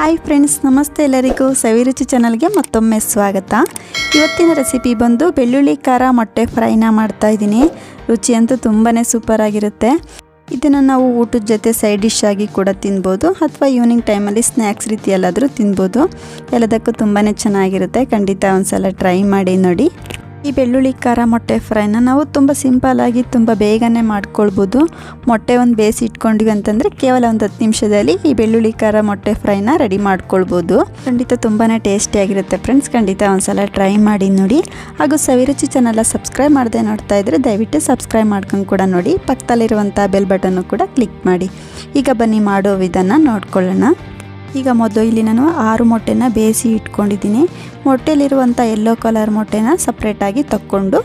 Hi friends ನಮಸ್ತೆ ಎಲ್ಲರಿಗೂ ಸವಿರುಚಿ ಚಾನಲ್ಗೆ ಮತ್ತೊಮ್ಮೆ ಸ್ವಾಗತ. ಇವತ್ತಿನ ರೆಸಿಪಿ ಬಂದು ಬೆಳ್ಳುಳ್ಳಿ, ಖಾರ, ಮೊಟ್ಟೆ ಫ್ರೈನ ಮಾಡ್ತಾ ಇದ್ದೀನಿ. ರುಚಿ ಅಂತೂ ತುಂಬಾ ಸೂಪರ್ ಆಗಿರುತ್ತೆ. ಇದನ್ನು ನಾವು ಊಟದ ಜೊತೆ ಸೈಡ್ ಡಿಶ್ ಆಗಿ ಕೂಡ ತಿನ್ಬೋದು ಅಥವಾ ಈವ್ನಿಂಗ್ ಟೈಮಲ್ಲಿ ಸ್ನ್ಯಾಕ್ಸ್ ರೀತಿಯಲ್ಲಾದರೂ ತಿನ್ಬೋದು. ಎಲ್ಲದಕ್ಕೂ ತುಂಬಾ ಚೆನ್ನಾಗಿರುತ್ತೆ. ಖಂಡಿತ ಒಂದು ಸಲ ಟ್ರೈ ಮಾಡಿ ನೋಡಿ. ಈ ಬೆಳ್ಳುಳ್ಳಿ, ಖಾರ, ಮೊಟ್ಟೆ ಫ್ರೈನ ನಾವು ತುಂಬ ಸಿಂಪಲ್ಲಾಗಿ ತುಂಬ ಬೇಗನೆ ಮಾಡ್ಕೊಳ್ಬೋದು. ಮೊಟ್ಟೆ ಒಂದು ಬೇಯಿಸಿ ಇಟ್ಕೊಂಡ್ವಿ ಅಂತಂದರೆ ಕೇವಲ ಒಂದು ಹತ್ತು ನಿಮಿಷದಲ್ಲಿ ಈ ಬೆಳ್ಳುಳ್ಳಿ, ಖಾರ, ಮೊಟ್ಟೆ ಫ್ರೈನ ರೆಡಿ ಮಾಡ್ಕೊಳ್ಬೋದು. ಖಂಡಿತ ತುಂಬಾ ಟೇಸ್ಟಿಯಾಗಿರುತ್ತೆ ಫ್ರೆಂಡ್ಸ್. ಖಂಡಿತ ಒಂದ್ಸಲ ಟ್ರೈ ಮಾಡಿ ನೋಡಿ. ಹಾಗೂ ಸವಿರುಚಿ ಚಾನಲ್ ಸಬ್ಸ್ಕ್ರೈಬ್ ಮಾಡದೆ ನೋಡ್ತಾ ಇದ್ರೆ ದಯವಿಟ್ಟು ಸಬ್ಸ್ಕ್ರೈಬ್ ಮಾಡ್ಕೊಂಡು ಕೂಡ ನೋಡಿ. ಪಕ್ಕದಲ್ಲಿರುವಂಥ ಬೆಲ್ ಬಟನ್ನು ಕೂಡ ಕ್ಲಿಕ್ ಮಾಡಿ. ಈಗ ಬನ್ನಿ ಮಾಡೋ ವಿಧಾನ ನೋಡ್ಕೊಳ್ಳೋಣ. ಈಗ ಮೊದಲು ಇಲ್ಲಿ ನಾನು ಆರು ಮೊಟ್ಟೆನ ಬೇಯಿಸಿ ಇಟ್ಕೊಂಡಿದ್ದೀನಿ. ಮೊಟ್ಟೆಲಿರುವಂಥ ಯೆಲ್ಲೋ ಕಲರ್ ಮೊಟ್ಟೆನ ಸಪ್ರೇಟಾಗಿ ತಕ್ಕೊಂಡು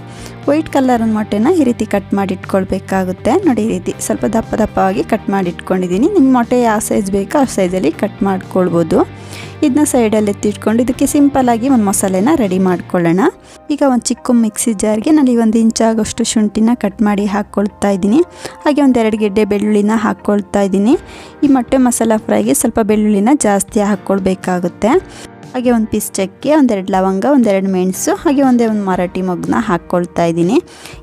ವೈಟ್ ಕಲರ್ ಮೊಟ್ಟೆನ ಈ ರೀತಿ ಕಟ್ ಮಾಡಿ ಇಟ್ಕೊಳ್ಬೇಕಾಗುತ್ತೆ. ನೋಡಿ ಈ ರೀತಿ ಸ್ವಲ್ಪ ದಪ್ಪ ದಪ್ಪವಾಗಿ ಕಟ್ ಮಾಡಿ ಇಟ್ಕೊಂಡಿದ್ದೀನಿ. ನಿಮ್ಮ ಮೊಟ್ಟೆ ಯಾವ ಸೈಜ್ ಬೇಕೋ ಆ ಸೈಜಲ್ಲಿ ಕಟ್ ಮಾಡ್ಕೊಳ್ಬೋದು. ಇದನ್ನ ಸೈಡಲ್ಲಿ ಎತ್ತಿಟ್ಕೊಂಡು ಇದಕ್ಕೆ ಸಿಂಪಲ್ಲಾಗಿ ಒಂದು ಮಸಾಲೆನ ರೆಡಿ ಮಾಡ್ಕೊಳ್ಳೋಣ. ಈಗ ಒಂದು ಚಿಕ್ಕ ಮಿಕ್ಸಿ ಜಾರ್ಗೆ ನಾನು ಒಂದು ಇಂಚಾಗೋಷ್ಟು ಶುಂಠಿನ ಕಟ್ ಮಾಡಿ ಹಾಕ್ಕೊಳ್ತಾ ಇದ್ದೀನಿ. ಹಾಗೆ ಒಂದೆರಡು ಗೆಡ್ಡೆ ಬೆಳ್ಳುಳ್ಳಿನ ಹಾಕ್ಕೊಳ್ತಾ ಇದ್ದೀನಿ. ಈ ಮೊಟ್ಟೆ ಮಸಾಲ ಫ್ರೈಗೆ ಸ್ವಲ್ಪ ಬೆಳ್ಳುಳ್ಳಿನ ಜಾಸ್ತಿ ಹಾಕ್ಕೊಳ್ಬೇಕಾಗುತ್ತೆ ಹಾಗೆ ಒಂದು ಪೀಸ್ ಒಂದೆರಡು ಲವಂಗ, ಒಂದೆರಡು ಮೆಣಸು, ಹಾಗೆ ಒಂದೇ ಒಂದು ಮರಾಠಿ ಮೊಗ್ಗನ್ನ ಹಾಕ್ಕೊಳ್ತಾ ಇದ್ದೀನಿ.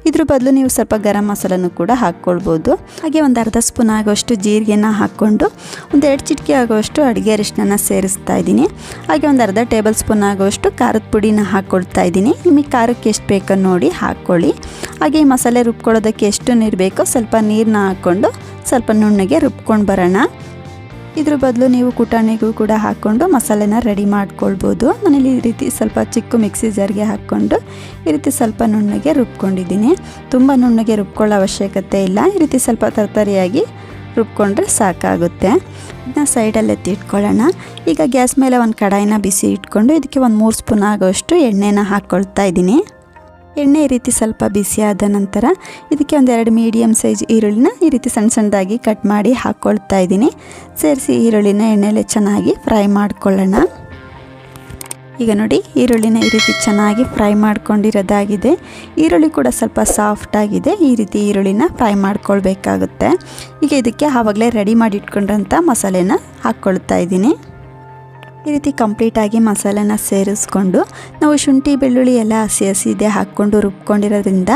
ಇದ್ರ ಬದಲು ನೀವು ಸ್ವಲ್ಪ ಗರಂ ಮಸಾಲನೂ ಕೂಡ ಹಾಕ್ಕೊಳ್ಬೋದು. ಹಾಗೆ ಒಂದು ಅರ್ಧ ಸ್ಪೂನ್ ಆಗೋಷ್ಟು ಜೀರಿಗೆನ ಹಾಕ್ಕೊಂಡು ಒಂದೆರಡು ಚಿಟಿಕೆ ಆಗೋಷ್ಟು ಅಡುಗೆ ಅರಿಶಿನ ಸೇರಿಸ್ತಾ ಇದ್ದೀನಿ. ಹಾಗೆ ಒಂದು ಅರ್ಧ ಟೇಬಲ್ ಸ್ಪೂನ್ ಆಗೋಷ್ಟು ಖಾರದ ಪುಡಿನ ಹಾಕ್ಕೊಳ್ತಾ ಇದ್ದೀನಿ. ನಿಮಗೆ ಖಾರಕ್ಕೆ ಎಷ್ಟು ಬೇಕೋ ನೋಡಿ ಹಾಕ್ಕೊಳ್ಳಿ. ಹಾಗೆ ಈ ಮಸಾಲೆ ರುಬ್ಕೊಳ್ಳೋದಕ್ಕೆ ಎಷ್ಟು ನೀರು ಬೇಕೋ ಸ್ವಲ್ಪ ನೀರನ್ನ ಹಾಕ್ಕೊಂಡು ಸ್ವಲ್ಪ ನುಣ್ಣಗೆ ರುಬ್ಕೊಂಡು ಬರೋಣ. ಇದ್ರ ಬದಲು ನೀವು ಕುಟಾಣಿಗೂ ಕೂಡ ಹಾಕ್ಕೊಂಡು ಮಸಾಲೆನ ರೆಡಿ ಮಾಡ್ಕೊಳ್ಬೋದು. ನಾನಿಲ್ಲಿ ಈ ರೀತಿ ಸ್ವಲ್ಪ ಚಿಕ್ಕ ಮಿಕ್ಸಿ ಜಾರ್ಗೆ ಹಾಕ್ಕೊಂಡು ಈ ರೀತಿ ಸ್ವಲ್ಪ ನುಣ್ಣಗೆ ರುಬ್ಕೊಂಡಿದ್ದೀನಿ. ತುಂಬ ನುಣ್ಣಗೆ ರುಬ್ಕೊಳ್ಳೋ ಅವಶ್ಯಕತೆ ಇಲ್ಲ. ಈ ರೀತಿ ಸ್ವಲ್ಪ ತರತರಿಯಾಗಿ ರುಬ್ಕೊಂಡ್ರೆ ಸಾಕಾಗುತ್ತೆ. ಇದನ್ನ ಸೈಡಲ್ಲಿ ಎತ್ತಿ ಇಟ್ಕೊಳ್ಳೋಣ ಈಗ ಗ್ಯಾಸ್ ಮೇಲೆ ಒಂದು ಕಡಾಯಿನ ಬಿಸಿ ಇಟ್ಕೊಂಡು ಇದಕ್ಕೆ ಒಂದು ಮೂರು ಸ್ಪೂನ್ ಆಗೋಷ್ಟು ಎಣ್ಣೆನ ಹಾಕ್ಕೊಳ್ತಾ ಇದ್ದೀನಿ. ಎಣ್ಣೆ ಈ ರೀತಿ ಸ್ವಲ್ಪ ಬಿಸಿ ಆದ ನಂತರ ಇದಕ್ಕೆ ಒಂದೆರಡು ಮೀಡಿಯಮ್ ಸೈಜ್ ಈರುಳ್ಳಿನ ಈ ರೀತಿ ಸಣ್ಣ ಸಣ್ಣದಾಗಿ ಕಟ್ ಮಾಡಿ ಹಾಕ್ಕೊಳ್ತಾ ಇದ್ದೀನಿ. ಸೇರಿಸಿ ಈರುಳ್ಳಿನ ಎಣ್ಣೆಲೆ ಚೆನ್ನಾಗಿ ಫ್ರೈ ಮಾಡಿಕೊಳ್ಳೋಣ. ಈಗ ನೋಡಿ, ಈರುಳ್ಳಿನ ಈ ರೀತಿ ಚೆನ್ನಾಗಿ ಫ್ರೈ ಮಾಡ್ಕೊಂಡಿರೋದಾಗಿದೆ. ಈರುಳ್ಳಿ ಕೂಡ ಸ್ವಲ್ಪ ಸಾಫ್ಟ್ ಆಗಿದೆ. ಈ ರೀತಿ ಈರುಳ್ಳಿನ ಫ್ರೈ ಮಾಡ್ಕೊಳ್ಬೇಕಾಗುತ್ತೆ. ಈಗ ಇದಕ್ಕೆ ಆವಾಗಲೇ ರೆಡಿ ಮಾಡಿ ಇಟ್ಕೊಂಡಂಥ ಮಸಾಲೆನ ಹಾಕ್ಕೊಳ್ತಾ ಇದ್ದೀನಿ. ಈ ರೀತಿ ಕಂಪ್ಲೀಟಾಗಿ ಮಸಾಲೆನ ಸೇರಿಸ್ಕೊಂಡು ನಾವು ಶುಂಠಿ, ಬೆಳ್ಳುಳ್ಳಿ ಎಲ್ಲ ಹಸಿ ಹಸಿದೆ ಹಾಕ್ಕೊಂಡು ರುಬ್ಕೊಂಡಿರೋದ್ರಿಂದ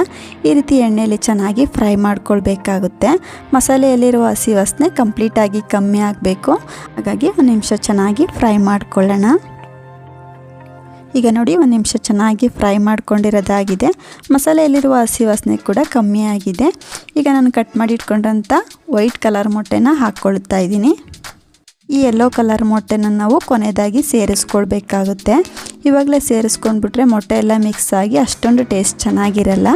ಈ ರೀತಿ ಎಣ್ಣೆಯಲ್ಲಿ ಚೆನ್ನಾಗಿ ಫ್ರೈ ಮಾಡ್ಕೊಳ್ಬೇಕಾಗುತ್ತೆ. ಮಸಾಲೆಯಲ್ಲಿರುವ ಹಸಿ ವಾಸನೆ ಕಂಪ್ಲೀಟಾಗಿ ಕಮ್ಮಿ ಆಗಬೇಕು. ಹಾಗಾಗಿ ಒಂದು ನಿಮಿಷ ಚೆನ್ನಾಗಿ ಫ್ರೈ ಮಾಡ್ಕೊಳ್ಳೋಣ. ಈಗ ನೋಡಿ ಒಂದು ನಿಮಿಷ ಚೆನ್ನಾಗಿ ಫ್ರೈ ಮಾಡ್ಕೊಂಡಿರೋದಾಗಿದೆ. ಮಸಾಲೆಯಲ್ಲಿರುವ ಹಸಿ ವಾಸನೆ ಕೂಡ ಕಮ್ಮಿ ಆಗಿದೆ. ಈಗ ನಾನು ಕಟ್ ಮಾಡಿ ಇಟ್ಕೊಂಡಂಥ ವೈಟ್ ಕಲರ್ ಮೊಟ್ಟೆನ ಹಾಕ್ಕೊಳ್ತಾ ಇದ್ದೀನಿ. ಈ ಯೆಲ್ಲೋ ಕಲರ್ ಮೊಟ್ಟೆನ ನಾವು ಕೊನೆಯದಾಗಿ ಸೇರಿಸ್ಕೊಳ್ಬೇಕಾಗುತ್ತೆ. ಇವಾಗಲೇ ಸೇರಿಸ್ಕೊಂಡ್ಬಿಟ್ರೆ ಮೊಟ್ಟೆ ಎಲ್ಲ ಮಿಕ್ಸ್ ಆಗಿ ಅಷ್ಟೊಂದು ಟೇಸ್ಟ್ ಚೆನ್ನಾಗಿರಲ್ಲ.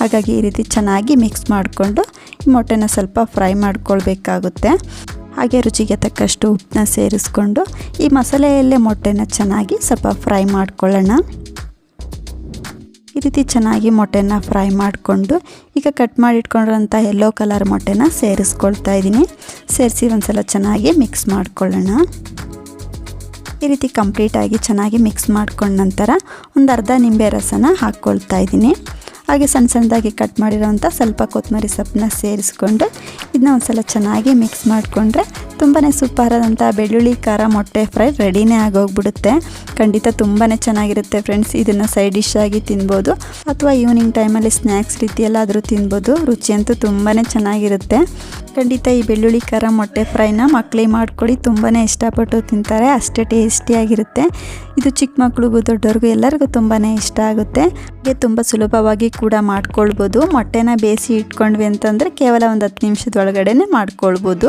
ಹಾಗಾಗಿ ಈ ರೀತಿ ಚೆನ್ನಾಗಿ ಮಿಕ್ಸ್ ಮಾಡಿಕೊಂಡು ಈ ಮೊಟ್ಟೆನ ಸ್ವಲ್ಪ ಫ್ರೈ ಮಾಡ್ಕೊಳ್ಬೇಕಾಗುತ್ತೆ. ಹಾಗೆ ರುಚಿಗೆ ತಕ್ಕಷ್ಟು ಉಪ್ಪನ್ನ ಸೇರಿಸ್ಕೊಂಡು ಈ ಮಸಾಲೆಯಲ್ಲೇ ಮೊಟ್ಟೆನ ಚೆನ್ನಾಗಿ ಸ್ವಲ್ಪ ಫ್ರೈ ಮಾಡ್ಕೊಳ್ಳೋಣ. ಈ ರೀತಿ ಚೆನ್ನಾಗಿ ಮೊಟ್ಟೆನ ಫ್ರೈ ಮಾಡಿಕೊಂಡು ಈಗ ಕಟ್ ಮಾಡಿಟ್ಕೊಂಡಿರೋಂಥ ಯೆಲ್ಲೋ ಕಲರ್ ಮೊಟ್ಟೆನ ಸೇರಿಸ್ಕೊಳ್ತಾ ಇದ್ದೀನಿ. ಸೇರಿಸಿ ಒಂದ್ಸಲ ಚೆನ್ನಾಗಿ ಮಿಕ್ಸ್ ಮಾಡ್ಕೊಳ್ಳೋಣ. ಈ ರೀತಿ ಕಂಪ್ಲೀಟಾಗಿ ಚೆನ್ನಾಗಿ ಮಿಕ್ಸ್ ಮಾಡ್ಕೊಂಡ ನಂತರ ಒಂದು ಅರ್ಧ ನಿಂಬೆ ರಸನ ಹಾಕ್ಕೊಳ್ತಾ ಇದ್ದೀನಿ. ಹಾಗೆ ಸಣ್ಣ ಸಣ್ಣದಾಗಿ ಕಟ್ ಮಾಡಿರೋಂಥ ಸ್ವಲ್ಪ ಕೊತ್ತಂಬರಿ ಸೊಪ್ಪನ್ನ ಸೇರಿಸ್ಕೊಂಡು ಇದನ್ನ ಒಂದ್ಸಲ ಚೆನ್ನಾಗಿ ಮಿಕ್ಸ್ ಮಾಡಿಕೊಂಡ್ರೆ ತುಂಬಾ ಸೂಪರಾದಂಥ ಬೆಳ್ಳುಳ್ಳಿ, ಖಾರ, ಮೊಟ್ಟೆ ಫ್ರೈ ರೆಡಿನೇ ಆಗೋಗ್ಬಿಡುತ್ತೆ. ಖಂಡಿತ ತುಂಬಾ ಚೆನ್ನಾಗಿರುತ್ತೆ ಫ್ರೆಂಡ್ಸ್. ಇದನ್ನು ಸೈಡ್ ಡಿಶ್ ಆಗಿ ತಿನ್ಬೋದು. ಅಥವಾ ಈವ್ನಿಂಗ್ ಟೈಮಲ್ಲಿ ಸ್ನ್ಯಾಕ್ಸ್ ರೀತಿಯಲ್ಲಾದರೂ ತಿನ್ಬೋದು. ರುಚಿಯಂತೂ ತುಂಬಾ ಚೆನ್ನಾಗಿರುತ್ತೆ. ಖಂಡಿತ ಈ ಬೆಳ್ಳುಳ್ಳಿ, ಖಾರ, ಮೊಟ್ಟೆ ಫ್ರೈನ ಮಕ್ಕಳಿಗೆ ಮಾಡ್ಕೊಡಿ. ತುಂಬಾ ಇಷ್ಟಪಟ್ಟು ತಿಂತಾರೆ. ಅಷ್ಟೇ ಟೇಸ್ಟಿಯಾಗಿರುತ್ತೆ ಇದು ಚಿಕ್ಕ ಮಕ್ಳಿಗೂ ದೊಡ್ಡವ್ರಿಗೂ ಎಲ್ಲರಿಗೂ ತುಂಬಾ ಇಷ್ಟ ಆಗುತ್ತೆ. ಹಾಗೆ ತುಂಬ ಸುಲಭವಾಗಿ ಕೂಡ ಮಾಡ್ಕೊಳ್ಬೋದು. ಮೊಟ್ಟೆನ ಬೇಯಿಸಿ ಇಟ್ಕೊಂಡ್ವಿ ಅಂತಂದರೆ ಕೇವಲ ಒಂದು ಹತ್ತು ನಿಮಿಷದ ಒಳಗಡೆ ಮಾಡ್ಕೊಳ್ಬೋದು.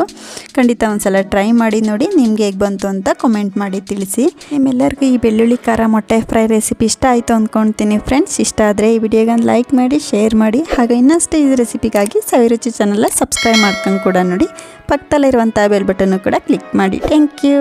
ಖಂಡಿತ ಒಂದ್ಸಲ ಟ್ರೈ ಮಾಡಿ ನೋಡಿ ನಿಮ್ಗೆ ಹೇಗೆ ಬಂತು ಅಂತ ಕಮೆಂಟ್ ಮಾಡಿ ತಿಳಿಸಿ. ನಿಮ್ಮೆಲ್ಲರಿಗೂ ಈ ಬೆಳ್ಳುಳ್ಳಿ ಖಾರ ಮೊಟ್ಟೆ ಫ್ರೈ ರೆಸಿಪಿ ಇಷ್ಟ ಆಯಿತು ಅಂದ್ಕೊಳ್ತೀನಿ ಫ್ರೆಂಡ್ಸ್ ಇಷ್ಟ ಆದರೆ ಈ ವಿಡಿಯೋಗೊಂದು ಲೈಕ್ ಮಾಡಿ ಶೇರ್ ಮಾಡಿ, ಹಾಗೆ ಇನ್ನಷ್ಟು ಈ ರೆಸಿಪಿಗಾಗಿ ಸವಿರುಚಿ ಚಾನಲ್ನ ಸಬ್ಸ್ಕ್ರೈಬ್ ಮಾಡ್ಕೊಂಡು ಕೂಡ ನೋಡಿ. ಪಕ್ಕದಲ್ಲಿರುವಂಥ ಬೆಲ್ ಬಟನ್ನು ಕೂಡ ಕ್ಲಿಕ್ ಮಾಡಿ. Thank you